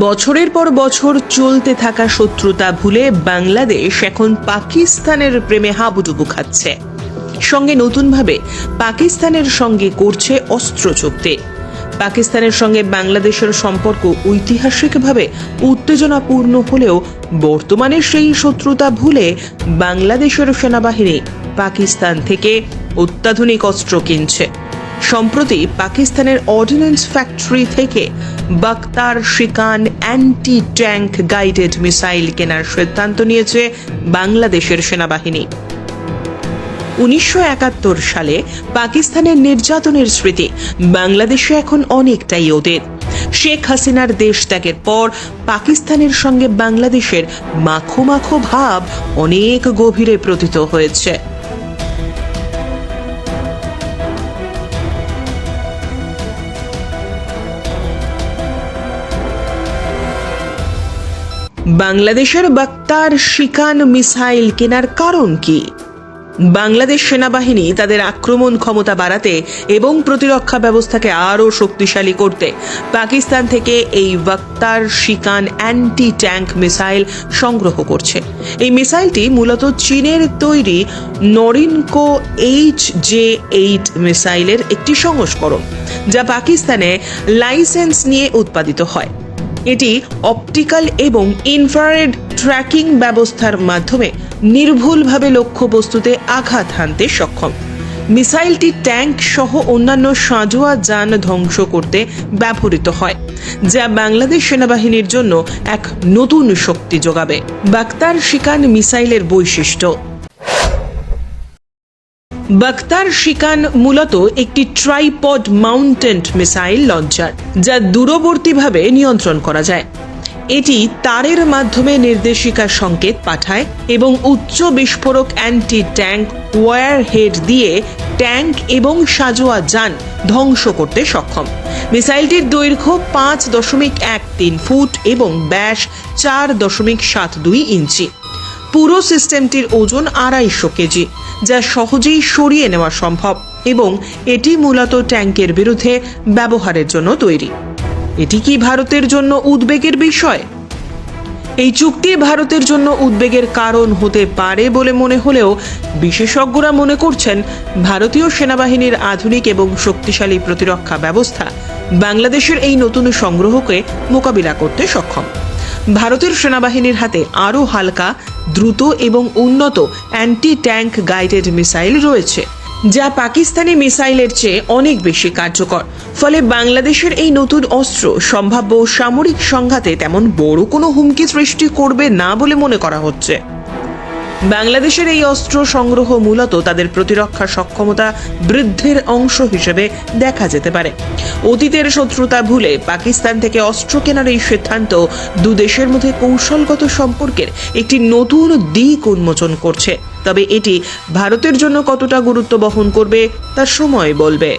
বছরের পর বছর চলতে থাকা শত্রুতা ভুলে বাংলাদেশ এখন পাকিস্তানের প্রেমে হাবুডুবু খাচ্ছে। সঙ্গে নতুনভাবে পাকিস্তানের সঙ্গে করছে অস্ত্র চুক্তি। পাকিস্তানের সঙ্গে বাংলাদেশের সম্পর্ক ঐতিহাসিকভাবে উত্তেজনাপূর্ণ হলেও বর্তমানে সেই শত্রুতা ভুলে বাংলাদেশের সেনাবাহিনী পাকিস্তান থেকে অত্যাধুনিক অস্ত্র কিনছে। সম্প্রতি পাকিস্তানের অর্ডিন্যান্স ফ্যাক্টরি থেকে Baktar Shikan anti tank guided missile কেনার সিদ্ধান্ত নিয়েছে বাংলাদেশের সেনাবাহিনী। উনিশশো একাত্তর সালে পাকিস্তানের নির্যাতনের স্মৃতি বাংলাদেশে এখন অনেকটাই ওদের। শেখ হাসিনার দেশ ত্যাগের পর পাকিস্তানের সঙ্গে বাংলাদেশের মাখো মাখো ভাব অনেক গভীরে প্রতীত হয়েছে। বাংলাদেশের বাক্তার শিকান মিসাইল কেনার কারণ কি? বাংলাদেশ সেনাবাহিনী তাদের আক্রমণ ক্ষমতা বাড়াতে এবং প্রতিরক্ষা ব্যবস্থাকে আরও শক্তিশালী করতে পাকিস্তান থেকে এই Baktar Shikan anti tank missile সংগ্রহ করছে। এই মিসাইলটি মূলত চীনের তৈরি নরিনকো এইচ জে এইট মিসাইলের একটি সংস্করণ, যা পাকিস্তানে লাইসেন্স নিয়ে উৎপাদিত হয়। এটি অপটিক্যাল এবং ইনফ্রারেড ট্র্যাকিং ব্যবস্থার মাধ্যমে নির্ভুলভাবে লক্ষ্যবস্তুতে আঘাত হানতে সক্ষম। মিসাইলটি ট্যাঙ্ক সহ অন্যান্য সাঁজোয়া যান ধ্বংস করতে ব্যবহৃত হয়, যা বাংলাদেশ সেনাবাহিনীর জন্য এক নতুন শক্তি যোগাবে। বাক্তার শিকান মিসাইলের বৈশিষ্ট্য বাক্তার শিকান মূলত একটি ট্রাইপড মাউন্টেন্ট মিসাইল লঞ্চার, যা দূরবর্তীভাবে নিয়ন্ত্রণ করা যায়। এটি তারের মাধ্যমে নির্দেশিকা সংকেত পাঠায় এবং উচ্চ বিস্ফোরক অ্যান্টি ট্যাঙ্ক ওয়ার হেড দিয়ে ট্যাঙ্ক এবং সাজোয়া যান ধ্বংস করতে সক্ষম। মিসাইলটির দৈর্ঘ্য পাঁচ দশমিক এক তিন ফুট এবং ব্যাস চার দশমিক সাত দুই ইঞ্চি। পুরো সিস্টেমটির ওজন আড়াইশো কেজি। যা সহজেই সরিয়ে নেওয়া সম্ভব এবং এটি মূলত ট্যাঙ্কের বিরুদ্ধে ব্যবহারের জন্য তৈরি। এটি কি ভারতের জন্য উদ্বেগের বিষয়? এই চুক্তি ভারতের জন্য উদ্বেগের কারণ হতে পারে বলে মনে হলেও বিশেষজ্ঞরা মনে করছেন ভারতীয় সেনাবাহিনীর আধুনিক এবং শক্তিশালী প্রতিরক্ষা ব্যবস্থা বাংলাদেশের এই নতুন সংগ্রহকে মোকাবিলা করতে সক্ষম। ভারতের সেনাবাহিনীর হাতে আরও হালকা দ্রুত এবং উন্নত অ্যান্টি ট্যাঙ্ক গাইডেড মিসাইল রয়েছে, যা পাকিস্তানি মিসাইলের চেয়ে অনেক বেশি কার্যকর। ফলে বাংলাদেশের এই নতুন অস্ত্র সম্ভাব্য সামরিক সংঘাতে তেমন বড় কোনো হুমকি সৃষ্টি করবে না বলে মনে করা হচ্ছে। বাংলাদেশের এই অস্ত্র সংগ্রহ মূলত তাদের প্রতিরক্ষা সক্ষমতা বৃদ্ধির অংশ হিসেবে দেখা যেতে পারে। অতীতের শত্রুতা ভুলে পাকিস্তান থেকে অস্ত্র কেনার এই সিদ্ধান্ত দু দেশের মধ্যে কৌশলগত সম্পর্কের একটি নতুন দিক উন্মোচন করছে। তবে এটি ভারতের জন্য কতটা গুরুত্ব বহন করবে, তার সময় বলবে।